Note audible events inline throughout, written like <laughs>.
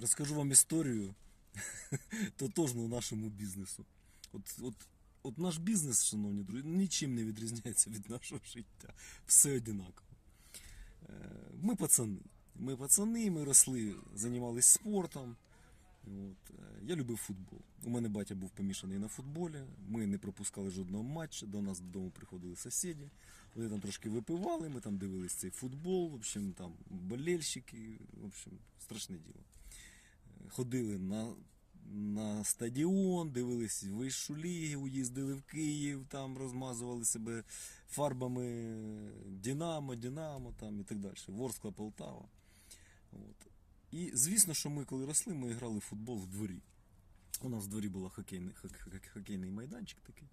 Розкажу вам історію <laughs> тотожну нашому бізнесу. От, от, от наш бізнес, шановні друзі, нічим не відрізняється від нашого життя. Все одинаково. Е, Ми пацани. Ми пацани, ми росли, займалися спортом. От. е, Я любив футбол. У мене батя був помішаний на футболі. Ми не пропускали жодного матчу. До нас додому приходили сусіди. Вони там трошки випивали, ми там дивились цей футбол, в общем, там болельщики, в общем, страшне діло. Ходили на, на стадіон, дивились вищу лігу, їздили в Київ, там розмазували себе фарбами Динамо, Динамо там і так далі. Ворскла, Полтава. От. І звісно, що ми, коли росли, ми грали в футбол в дворі. У нас в дворі був хокейний, хок- хок- хокейний майданчик такий.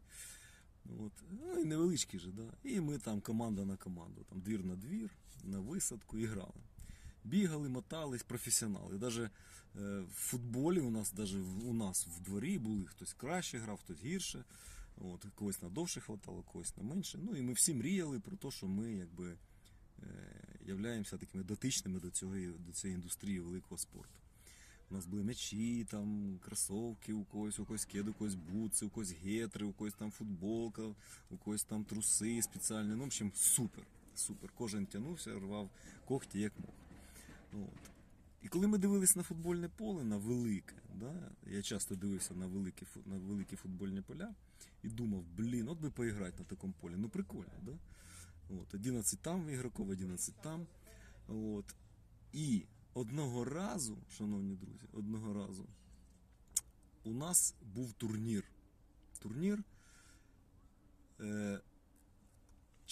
От. Ну, і невеличкий же, да. І ми там команда на команду, там двір на двір, на висадку і грали. Бігали, мотались, професіонали. Даже е, в футболі у нас, даже у нас в дворі були хтось краще грав, хтось гірше. От, когось на довше хватало, когось на менше. Ну і ми всі мріяли про те, що ми якби е, являємося такими дотичними до цього до цієї індустрії великого спорту. У нас були м'ячі, там кросовки, у когось, у когось кеди, у когось бутси, у когось гетри, у когось там футболка, у когось там труси спеціальні. Ну, в общем, супер. Супер. Кожен тягнувся, рвав когті як мог. От. І коли ми дивились на футбольне поле, на велике, да, я часто дивився на великі, на великі футбольні поля і думав, блін, от би поіграти на такому полі. Ну прикольно, да? От, 11 там ігроків, 11 там. От. І одного разу, шановні друзі, одного разу у нас був турнір. Турнір. Е,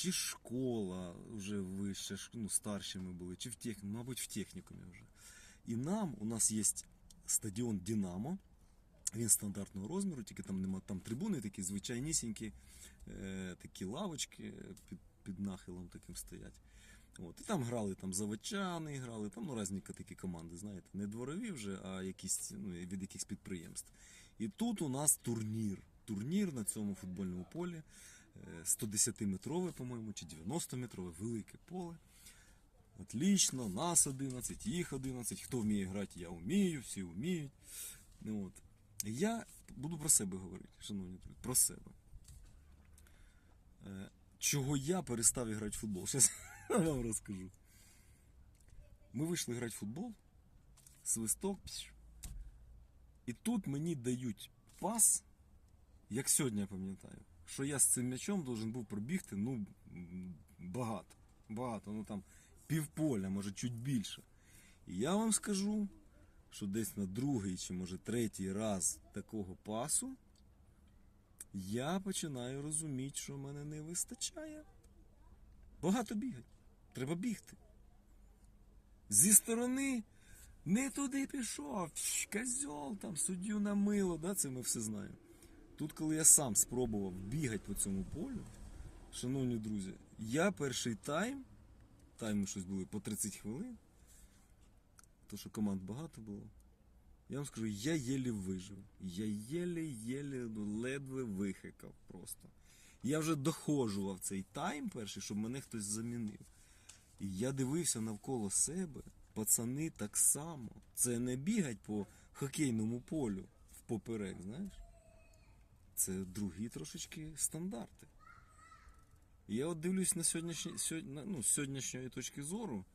чи школа вже вища, ну, старші ми були, чи в тех, мабуть, в технікумі вже. І нам, у нас є стадіон Динамо. Він стандартного розміру, тільки там нема там трибуни такі звичайнісінькі, е, такі лавочки під, під нахилом таким стоять. От. І там грали там заводчани, грали, там ну, різні такі команди, знаєте, не дворові вже, а якісь ну, від якихось підприємств. І тут у нас турнір. Турнір на цьому футбольному полі. Е, 110-метрове, по-моєму, чи 90-метрове, велике поле. Отлично, нас 11, їх 11. Хто вміє грати, я вмію, всі вміють. Ну, от. Я буду про себе говорити, шановні друзі, про себе. Е, Чого я перестав грати в футбол? <laughs> Зараз вам розкажу. Ми вийшли грати в футбол, свисток. І тут мені дають пас, як сьогодні я пам'ятаю, що я з цим м'ячом должен був пробігти, ну, багато. Багато, ну там півполя, може чуть більше. І я вам скажу, що десь на другий чи може третій раз такого пасу я починаю розуміти, що мене не вистачає. Багато бігати. Треба бігти. Зі сторони не туди пішов, козьол там, суддю на мило, да, це ми все знаємо. Тут, коли я сам спробував бігати по цьому полю, шановні друзі, я перший тайм, тайми щось були по 30 хвилин, то що команд багато було. Я вам скажу, я єлі вижив. Я єлі-єлі ну, ледве вихикав просто. Я вже доходжував цей тайм перший, щоб мене хтось замінив. І я дивився навколо себе, пацани так само. Це не бігать по хокейному полю впоперек, знаєш? Це другі трошечки стандарти. Я от дивлюсь на сьогоднішній, сьогодні, ну, сьогоднішньої точки зору.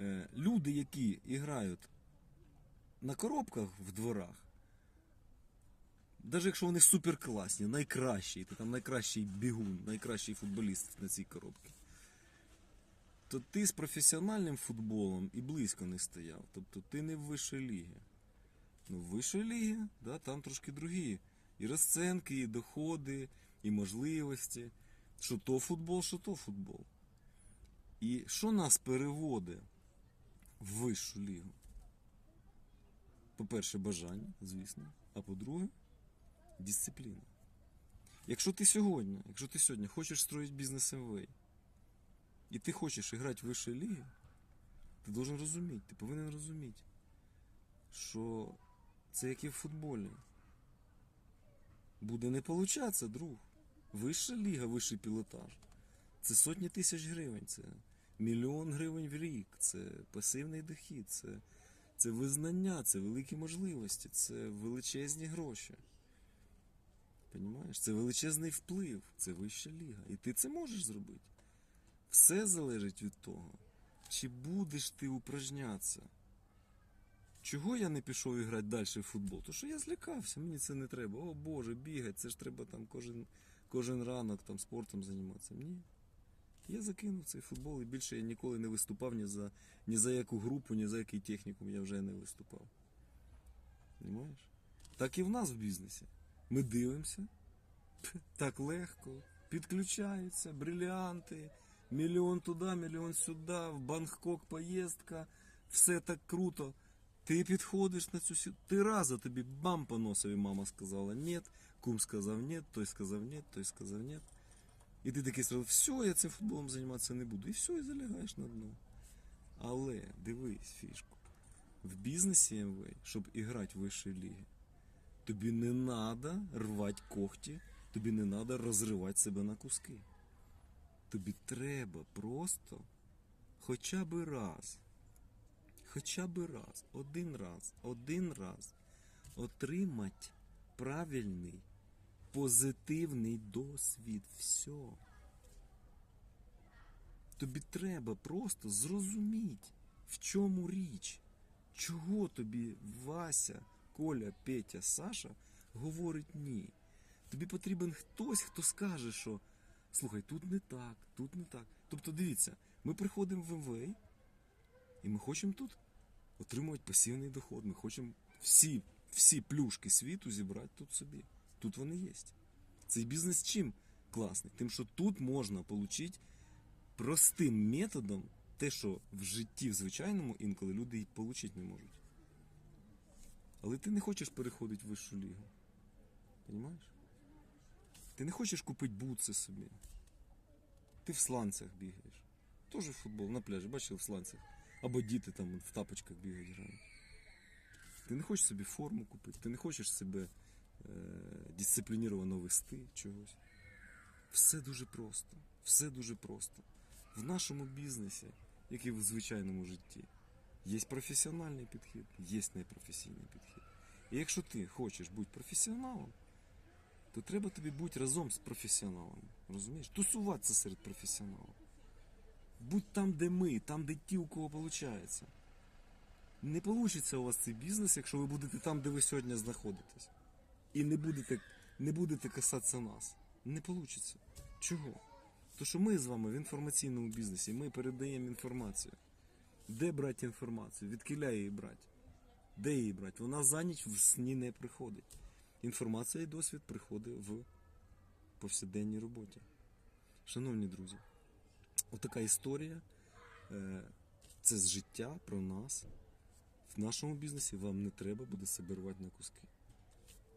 Е, люди, які грають на коробках в дворах, навіть якщо вони суперкласні, найкращі, ти там найкращий бігун, найкращий футболіст на цій коробці, то ти з професіональним футболом і близько не стояв. Тобто ти не в вищій лігі. Ну, в вищій лігі, да, там трошки другі. І розценки, і доходи, і можливості. Що то футбол, що то футбол. І що нас переводить в вищу лігу? По-перше, бажання, звісно. А по-друге, дисципліна. Якщо ти сьогодні, якщо ти сьогодні хочеш строїти бізнес МВ, і ти хочеш грати в вищій лігі, ти должен розуміти, ти повинен розуміти, що це як і в футболі. Буде не получатися, друг. Вища ліга, вищий пілотаж. Це сотні тисяч гривень, це мільйон гривень в рік, це пасивний дохід, це, це визнання, це великі можливості, це величезні гроші. Понімаєш? Це величезний вплив, це вища ліга. І ти це можеш зробити. Все залежить від того, чи будеш ти упражнятися. Чого я не пішов і грати далі в футбол? Тому що я злякався, мені це не треба. О Боже, бігати, це ж треба там кожен, кожен ранок там, спортом займатися. Ні. Я закинув цей футбол і більше я ніколи не виступав ні за, ні за яку групу, ні за який технікум я вже не виступав. Понимаєш? Так і в нас в бізнесі. Ми дивимося, так легко, підключаються, бриліанти, мільйон туди, мільйон сюди, в Бангкок поїздка, все так круто. Ти підходиш на цю сі... Ти раза тобі бам по носові мама сказала ні, кум сказав ні, той сказав ні, той сказав ні. І ти такий сказав, все, я цим футболом займатися не буду. І все, і залягаєш на дно. Але дивись фішку. В бізнесі МВ, щоб іграти в вищій лігі, тобі не треба рвати когті, тобі не треба розривати себе на куски. Тобі треба просто хоча б раз, хоча б раз, один раз, один раз отримати правильний, позитивний досвід. Все. Тобі треба просто зрозуміти, в чому річ, чого тобі Вася, Коля, Петя, Саша говорить ні. Тобі потрібен хтось, хто скаже, що слухай, тут не так, тут не так. Тобто, дивіться, ми приходимо в МВА, і ми хочемо тут отримувати пасивний доход. Ми хочемо всі, всі плюшки світу зібрати тут собі. Тут вони є. Цей бізнес чим класний? Тим, що тут можна отримати простим методом те, що в житті в звичайному інколи люди й отримати не можуть. Але ти не хочеш переходити в вищу лігу. Понімаєш? Ти не хочеш купити бутси собі. Ти в сланцях бігаєш. Тоже футбол на пляжі, бачили в сланцях. Або діти там в тапочках бігають грають. Ти не хочеш собі форму купити, ти не хочеш себе е, дисциплініровано вести чогось. Все дуже просто. Все дуже просто. В нашому бізнесі, як і в звичайному житті, є професіональний підхід, є непрофесійний підхід. І якщо ти хочеш бути професіоналом, то треба тобі бути разом з професіоналами. Розумієш? Тусуватися серед професіоналів. Будь там, де ми, там, де ті, у кого виходить. Не вийде у вас цей бізнес, якщо ви будете там, де ви сьогодні знаходитесь. І не будете, не будете касатися нас. Не вийде. Чого? То що ми з вами в інформаційному бізнесі, ми передаємо інформацію. Де брати інформацію? Відкиля її брати? Де її брати? Вона за ніч в сні не приходить. Інформація і досвід приходить в повсякденній роботі. Шановні друзі, отака історія. Е, Це з життя про нас. В нашому бізнесі вам не треба буде себе рвати на куски.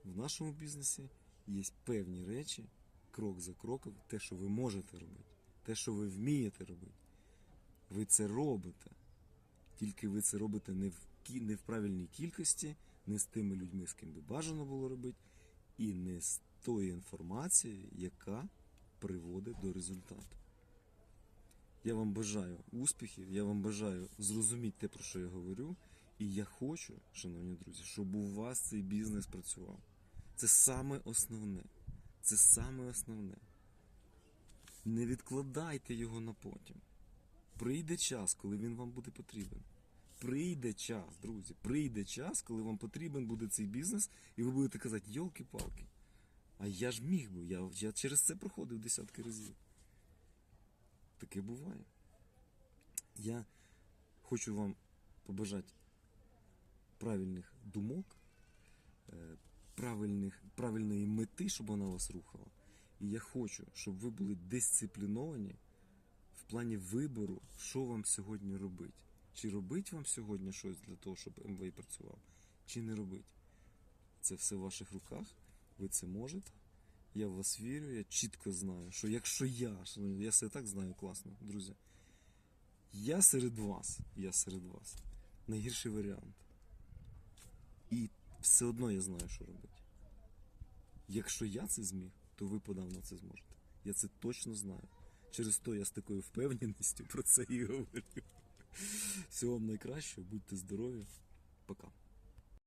В нашому бізнесі є певні речі, крок за кроком, те, що ви можете робити, те, що ви вмієте робити. Ви це робите. Тільки ви це робите не в, не в правильній кількості, не з тими людьми, з ким би бажано було робити, і не з тою інформацією, яка приводить до результату. Я вам бажаю успіхів, я вам бажаю зрозуміти те, про що я говорю. І я хочу, шановні друзі, щоб у вас цей бізнес працював. Це саме основне. Це саме основне. Не відкладайте його на потім. Прийде час, коли він вам буде потрібен. Прийде час, друзі, прийде час, коли вам потрібен буде цей бізнес, і ви будете казати, йолки-палки. А я ж міг би, я, я через це проходив десятки разів. Таке буває. Я хочу вам побажати правильних думок, е, правильних, правильної мети, щоб вона вас рухала. І я хочу, щоб ви були дисципліновані в плані вибору, що вам сьогодні робити. Чи робить вам сьогодні щось для того, щоб МВ працював, чи не робить. Це все в ваших руках, ви це можете. Я в вас вірю, я чітко знаю, що якщо я, я все так знаю класно, друзі. Я серед вас, я серед вас. Найгірший варіант. І все одно я знаю, що робити. Якщо я це зміг, то ви подавно це зможете. Я це точно знаю. Через то я з такою впевненістю про це і говорю. Всього вам найкращого, будьте здорові. Пока.